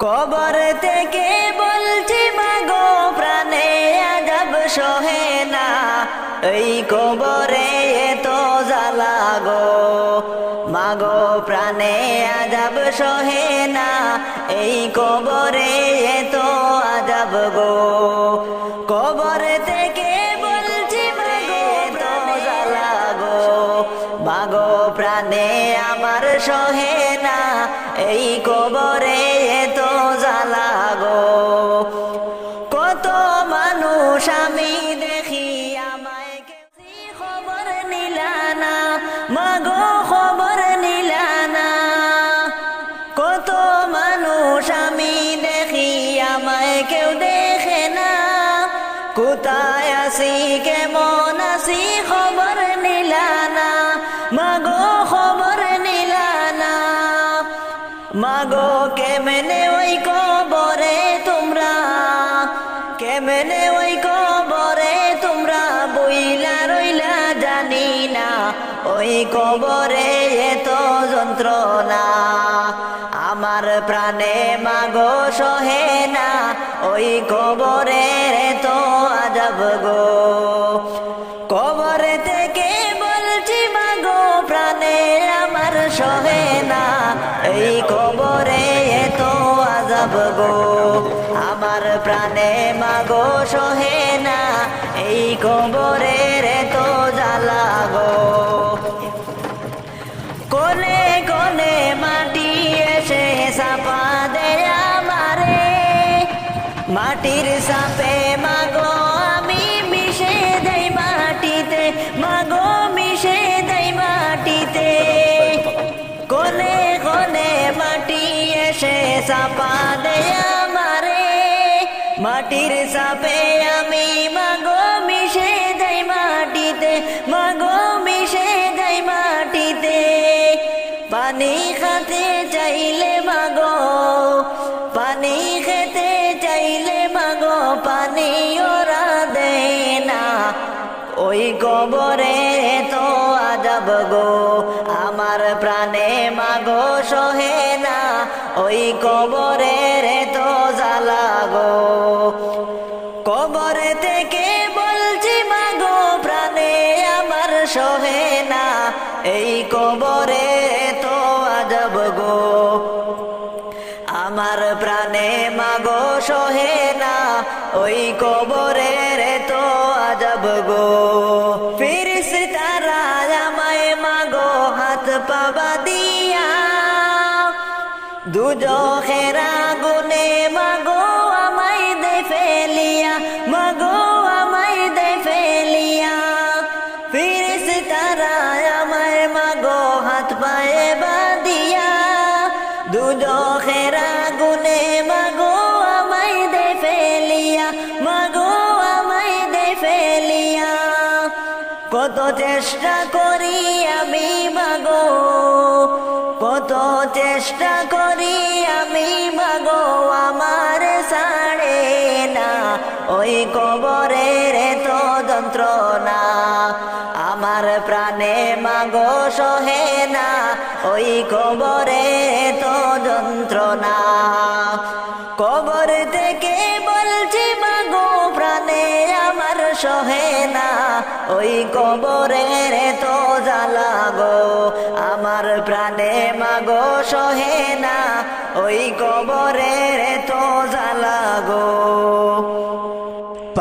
কবর থেকে বলছি, মাগো প্রাণে আজব সহে না। এই কবরে তো জ্বালা গো। মাগো প্রাণে আজব সহে না। এই কবরে কেউ দেখে না। কোথায় আছি কেমন আছি খবর গো আমার প্রাণে মাগো সহে না এই কবরের তো জ্বালা গো। কোনে কোনে মাটি এসে সাপা দেয়া মারে মাটির ওই কবরের তো জ্বালা গো। কবর থেকে বলছি, মাগো প্রাণে আমার সহে না। এই কবরে তো আজব গো। আমার প্রাণে, মাগো সহে না। ওই কবরের তো আজব গো। ফিরিস তারা আমায়, মাগো, হাত পাবা don't ওই কবরের তো যন্ত্রণা আমার প্রাণে মাগো সহে না ওই কবরে তো যন্ত্রণা কবর থেকে বলছি, মাগো প্রাণে আমার সহে না ওই কবরের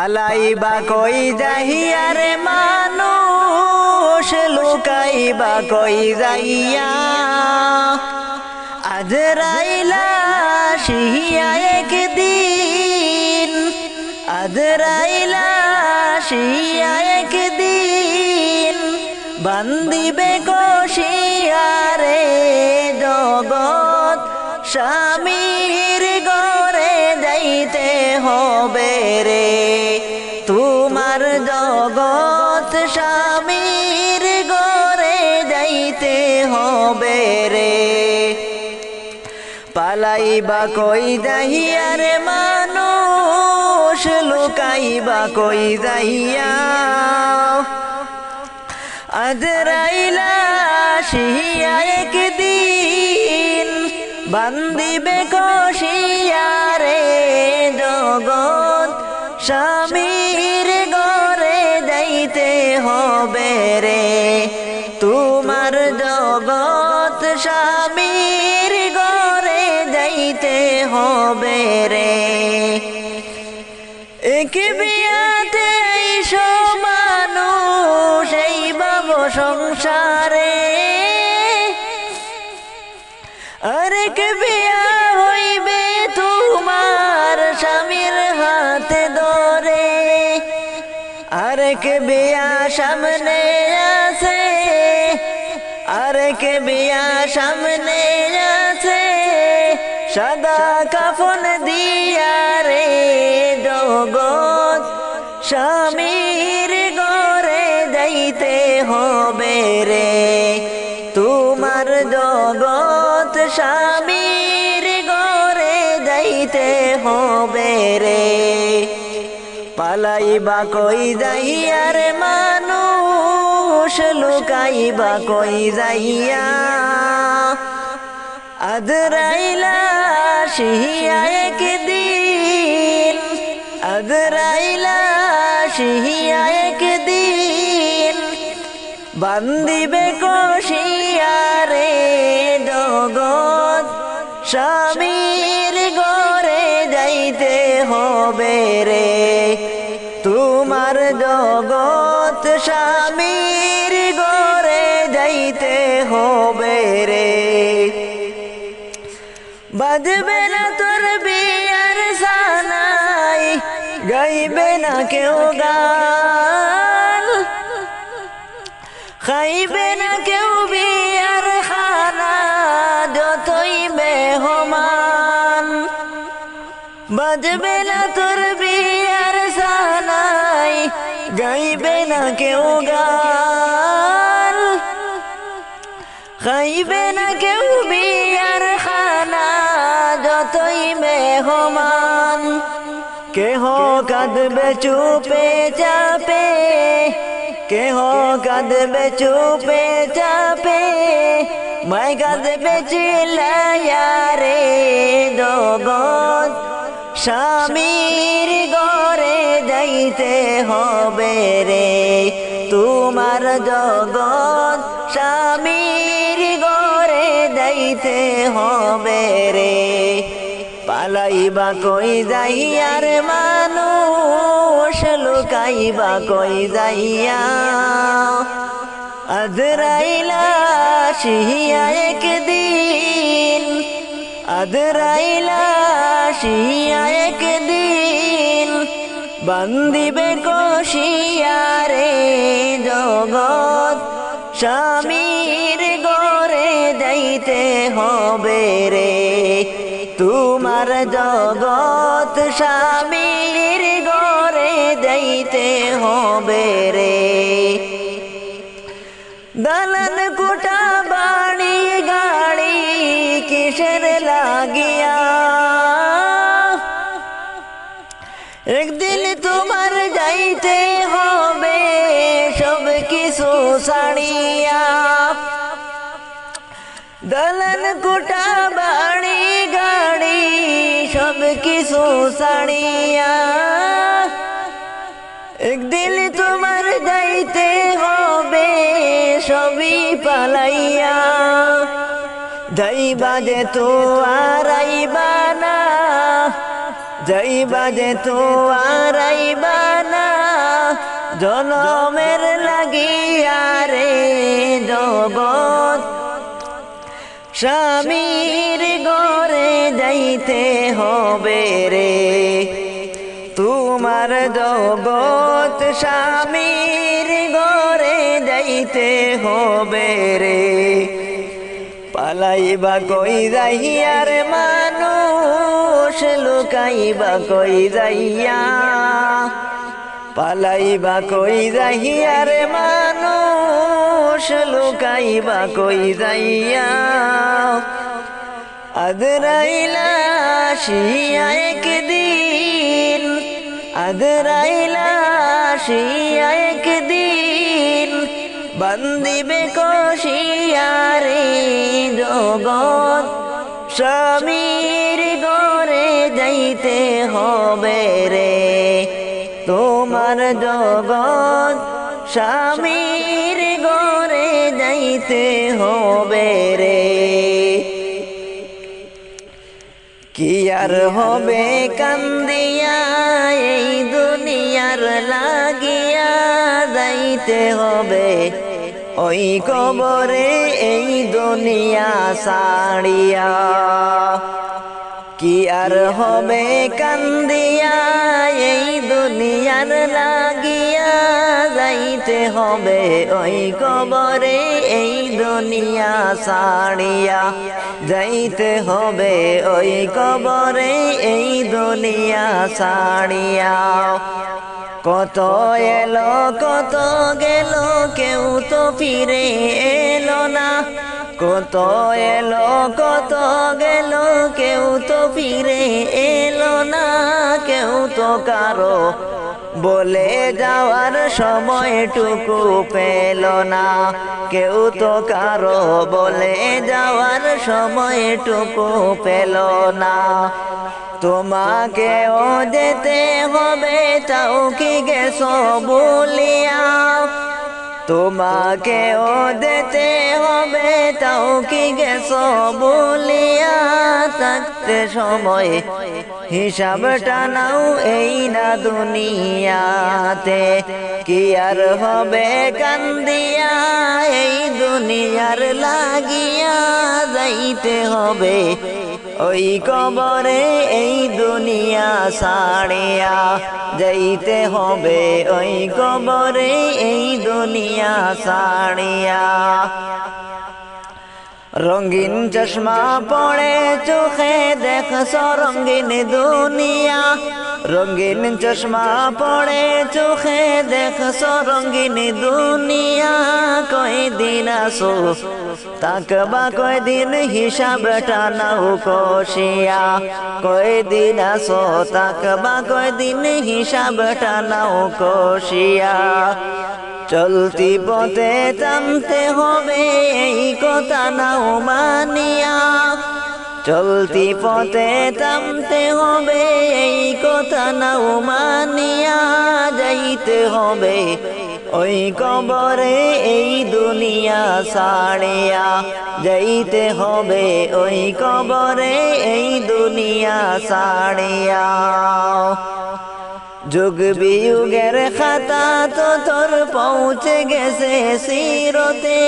পালাইবা কই যাহিয়ারে মানুষ? লুকাইবা কই যাইয়া? আজরাইলা শিয়া একদিন। আজরাইলা শিয়া একদিন। বান্দিবে কশিয়ারে জগৎ স্বামীর বা কই দাহিয়া রে মানুষ? লুকাইবা কই দাহিয়া আজরাইলা শিয়া একদিন বান্দিবে কষিয়া রে জগৎ স্বামী আরেক বিয়া সামনে আছে আরেক বিয়া সামনে আছে সাদা কাফন দিয়া রে স্বামীর পালাইবা কই যাইয়ার মানুষ, লুকাইবা কই যাইয়া। আদরাইলা শিহিয়া একদিন, আদরাইলা শিহিয়া একদিন। বান্দিবে কষিয়ারে জগৎ, স্বামীর গড়ে যাইতে হবে রে। তোমার জগৎ স্বামীর গড়ে যাইতে হবে রে। বাজবে না তোর বিয়ার সানাই, গাইবে না কেউ গান খাইবে না কেউ বিয়ার খানা, যতই মেহমান। বাজবে না তোর বিয়ার সানাই গাইবে না কেউ গান খাইবে না কেউ বিয়ার খানা যতই মেহমান কেহ কাঁদবে চুপে চাপে কেহ কাঁদবে চুপে চাপে মাই কাঁদবে চিল্লায়া রে জগৎ স্বামীর গড়ে যাইতে হবে রে। তোমার জগৎ স্বামীর গড়ে যাইতে হবে রে। পালাইবা কই যাইয়ার মানুষ, লুকাইবা কই যাইয়া। আজরাইলা শিহিয়া একদিন আদরাইলা শিহিয়া একদিন জগৎ। স্বামীর গড়ে যাইতে হবে রে। তোমার জগৎ স্বামীর গড়ে যাইতে হবে রে। দালান কোটা বাড়ি ছাড়িয়া দলন কোটা বাড়ি গাড়ি সব কিছু ছাড়িয়া একদিন তোমার যাইতে হবে সবই পালাইয়া যাইবা যে তো আর আইবা না যাইবা যে তো আর আইবা না জনমের লাগিয়া রে জগৎ। স্বামীর গড়ে যাইতে হবে রে। তোমার জগৎ স্বামীর গড়ে যাইতে হবে রে। পালাইবা কই যাইয়ার মানুষ লুকাইবা কই যাইয়া? পালাইবা কই যাইয়ার মানুষ, লুকাইবা কই যাইয়া। আদরাইলা একদিন আদরাইলা একদিন, বান্দিবে কষিয়ারে জগৎ। স্বামীর গড়ে যাইতে হবে রে। পার জগৎ স্বামীর গড়ে যাইতে হবে রে। কি আর হবে কান্দিয়া, এই দুনিয়ার লাগিয়া যাইতে হবে। ওই কবরে এই দুনিয়া সাড়িয়া কি আর হবে কান্দিয়া? এই দুনিয়ার লাগিয়া যাইতে হবে ওই কবরে এই দুনিয়া সাড়িয়া যাইতে হবে ওই কবরে এই দুনিয়া সাড়িয়া কত এলো কত গেল কেউ তো ফিরে এলো না। কত এলো, কত গেল, কেউ তো ফিরে এলো না, কেউ তো কারও বলে যাওয়ার সময়টুকু পেল না, কেউ তো কারও বলে যাওয়ার সময়টুকু পেল না। তোমাকেও যেতে হবে তাও কি গেছো বলিয়া তোমাকেও যেতে হবে, তাও কি গেছো বলিয়া থাকতে সময়? হিসাবটা নাও এই না দুনিয়াতে। কি আর হবে কান্দিয়া, এই দুনিয়ার লাগিয়া যাইতে হবে। ওই কবরে এই দুনিয়া সাড়িয়া যাইতে হবে। ওই কবরে এই দুনিয়া সাড়িয়া রঙিন চশমা পড়ে চোখে দেখছ রঙিন দুনিয়া। রঙিন চশমা পড়ে চোখে দেখছ রঙিন দুনিয়া। কয়দিন আসো তাকবা কয়দিন হিসাবটা নাও কষিয়া। কয়দিন আসো তাকবা কয়দিন হিসাবটা নাও কষিয়া। চলতি পথে থামতে হবে, এই কথা নাও মানিয়া। চলতি পথে থামতে হবে, এই কথা নাও মানিয়া। যাইতে হবে ওই কবরে, এই দুনিয়া সাড়িয়া যাইতে হবে ওই কবরে, এই দুনিয়া সাড়িয়া যুগ বিयुগের খাতা তো তোর পৌঁছে গেছে সিরতে।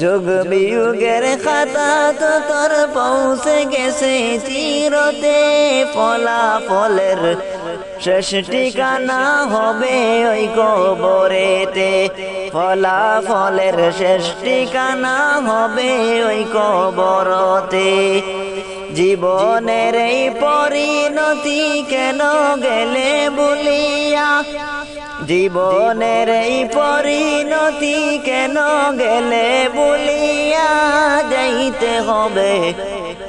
যুগ বিयुগের খাতা তো তোর পৌঁছে গেছে চিরতে। ফলাফলের শেষ ঠিকানা হবে ওই কবরেতে। ফলাফলের শেষ ঠিকানা হবে ওই কবরতে। জীবনের এই পরিণতি কেন গেলে বলিয়া? জীবনের এই পরিণতি কেন গেলে বলিয়া? যাইতে হবে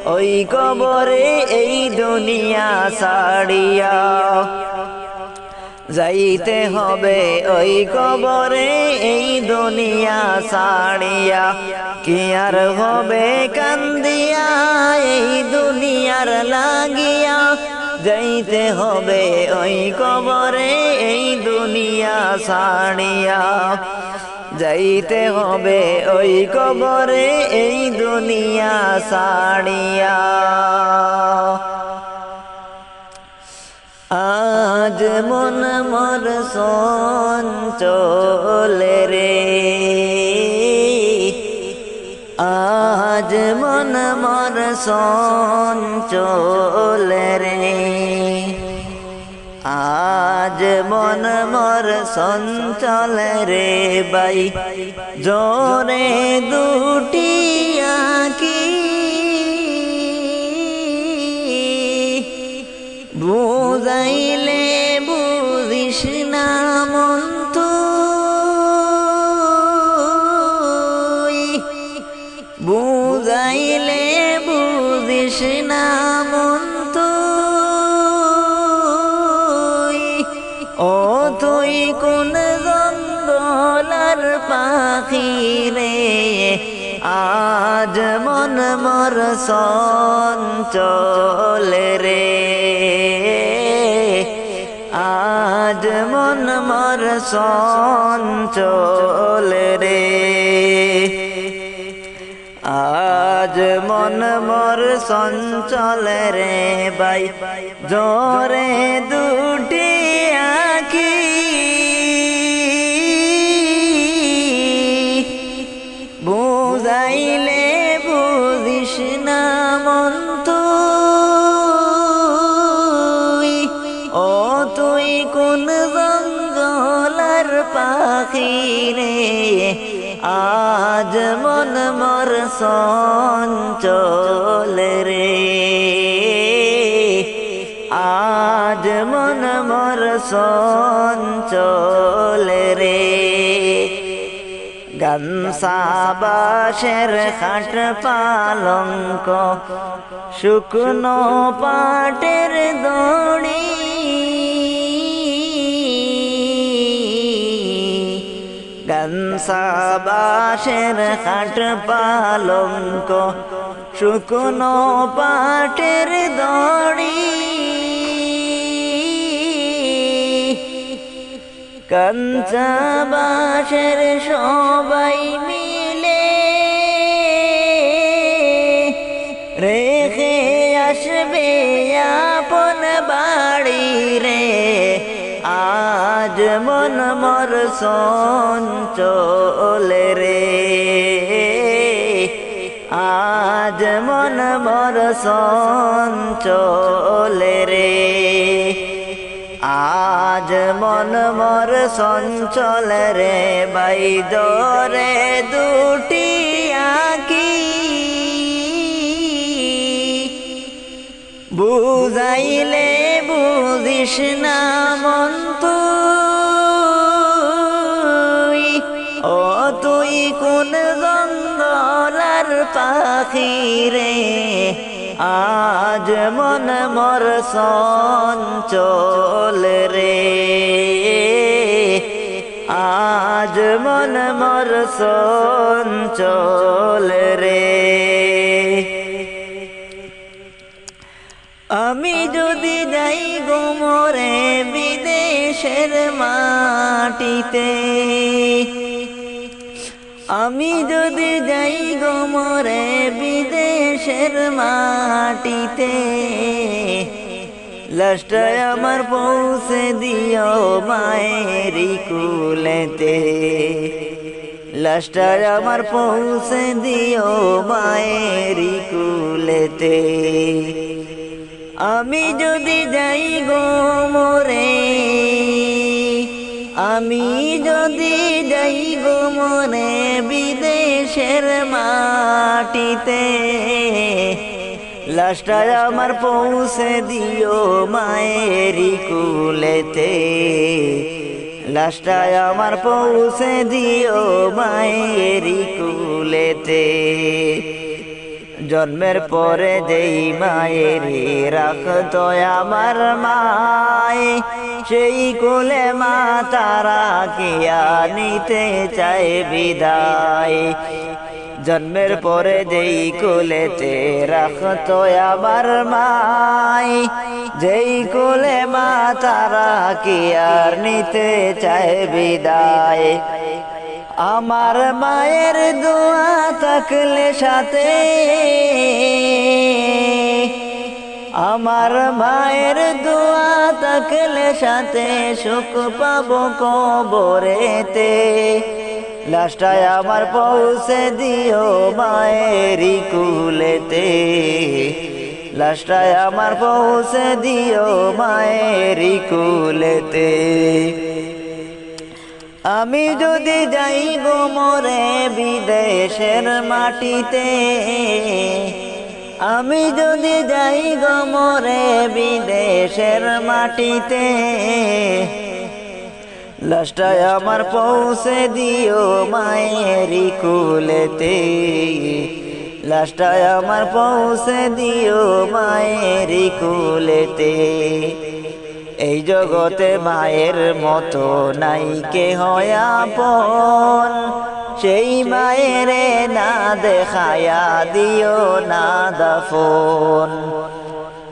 ওই কবরে এই দুনিয়া সাড়িয়া যাইতে হবে ওই কবরে এই দুনিয়া সাড়িয়া কি আর হবে কান্দিয়া এই দুনিয়ার লাগিয়া। যাইতে হবে ওই কবরে এই দুনিয়া সাড়িয়া যাইতে হবে ওই কবরে এই দুনিয়া সাড়িয়া আজ মন মর চলে রে। আজ মন মর চলে রে। আজ মন মর সঞ্চল রে বাই জোরে দুটি আঁকি। বুঝাইলে বুঝাইলে বুঝিস না মন তুই। ও তুই কোন জঙ্গলার পাখি রে? আজ মন মর সঞ্চল রে। আজ সঞ্চল রে আজ মন মোর সঞ্চল রে বাই। জোরে দুটি আঁকি বুঝাইলে বুঝিস না মন তুই। ও তুই কোন জঙ্গলার পাখি রে। আজ মন মর সঞ্চল মর রে। গানসাবাসের খাট পালঙ্ক শুকনো পাটের দড়ি। গানসাবাসের খাট পালঙ্ক শুকনো পাটের দড়ি। কঞ্চা বাসের সবাই মিলে রেখে আসবে আপন বাড়ি রে। আজ মন মর সঞ্চল রে। আজ মন মর সঞ্চল রে। আজ মন মর সঞ্চল রে বাইদরে দুটি আঁকি। বুঝাইলে বুঝিস না মন তুই। ও তুই কোন পাখি রে আজ মন মর সঞ্চল রে। আজ মন মর সঞ্চল রে। আমি যদি যাই গোমরে বিদেশের মাটিতে আমি যদি যাই গোমরে বিদেশের মাটিতে লাস্টায় আমার পৌঁছে দিও মায়েরি কুলেতে। লাস্টায় আমার পৌঁছে দিও মায়েরি কুলেতে। আমি যদি যাই গো মোরে আমি যদি যাই গো মনে বিদেশের মাটিতে লাস্টায় আমার পৌঁছে দিও মায়েরি কুলেতে। লাস্টায় আমার পৌঁছে দিও মায়েরি কুলেতে। জন্মের পরে যেই মায়ের রাখতো আমার মায়, সেই কোলে মা তারা কিয়া নিতে চায় বিদায়। জন্মের পরে যেই কোলেতে রাখতো আমার মায়, যেই কোলে মা তারা কি আর নিতে চায় বিদায়। আমার মায়ের দোয়া থাকলে সাথে। আমার মায়ের দোয়া থাকলে সাথে সুখ পাবো কবরেতে। লাস্টায় আমার পৌঁছে দিও মায়েরই কুলেতে। লাস্টায় আমার পৌঁছে দিও মায়েরই কুলেতে। আমি যদি যাই গো মোরে বিদেশের মাটিতে, আমি যদি যাই গো মোরে বিদেশের মাটিতে লাস্টায় আমার পৌঁছে দিও মায়েরই কুলেতে লাস্টায় আমার পৌঁছে দিও মায়েরই কুলেতে। এই জগতে মায়ের মতো নাই কে আপন। সেই মায়েরে না দেখায়া দিও না দাফন।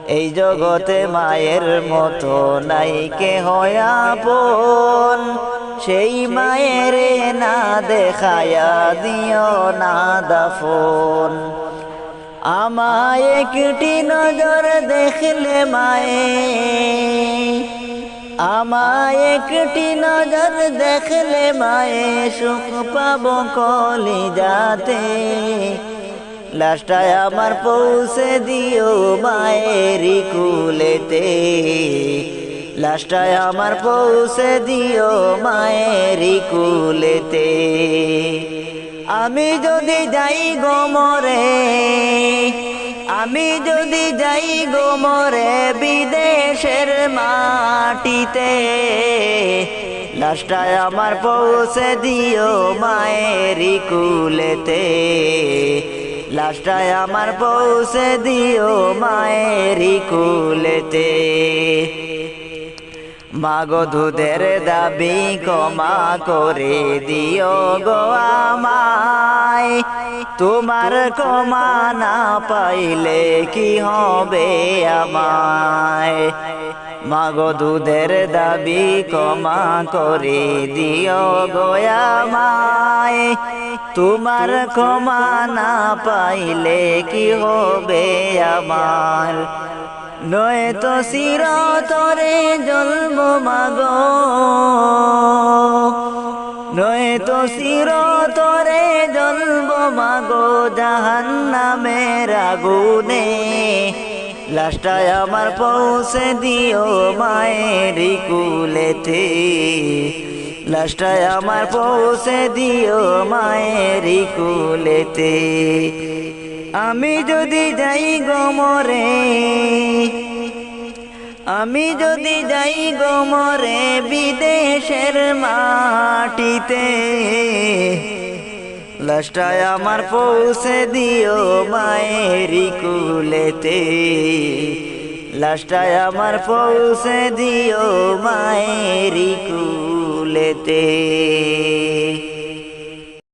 এই জগতে মায়ের মতো নাই কে আপন। সেই মায়ের না দেখায়া দিও না দাফন। আমায় একটি নজর দেখলে মায়ে। আমায় একটি নজর দেখলে মায়ে, সুখ পাব কলি যাতে লাস্টায় আমার পৌঁছে দিও মায়েরই কুলেতে। লাস্টায় আমার পৌঁছে দিও মায়েরই কুলেতে। আমি যদি যাই গোমরে আমি যদি যাই গোমরে বিদেশের মাটিতে লাস্টায় আমার পৌঁছে দিও মায়েরই কুলেতে লাস্টায় আমার পৌঁছে দিও মায়েরই কুলেতে। মাগো দুধের দাবি কমা করে দিও গো আমায়। তোমার ক্ষমা না পাইলে কি হবে আমায়? মাগো দুধের দাবি ক্ষমা করে দিও গো আমায়। তোমার ক্ষমা না পাইলে কি হবে আমার নয় তো চিরতরে জন্ম মাগ। নয় তো চিরতরে জন্ম মাগ জাহান নামের আগুনে। লাস্টায় আমার পৌঁছে দিও মায়ের কুলেতে। লাস্টায় আমার পৌঁছে দিও মায়ের কুলেতে। আমি যদি যাই গোমরে আমি যদি যাই গোমরে বিদেশের মাটিতে লাস্টায় আমার পৌঁছে দিও মায়েরই কুলেতে লাস্টায় আমার পৌঁছে দিও মায়েরই কুলেতে।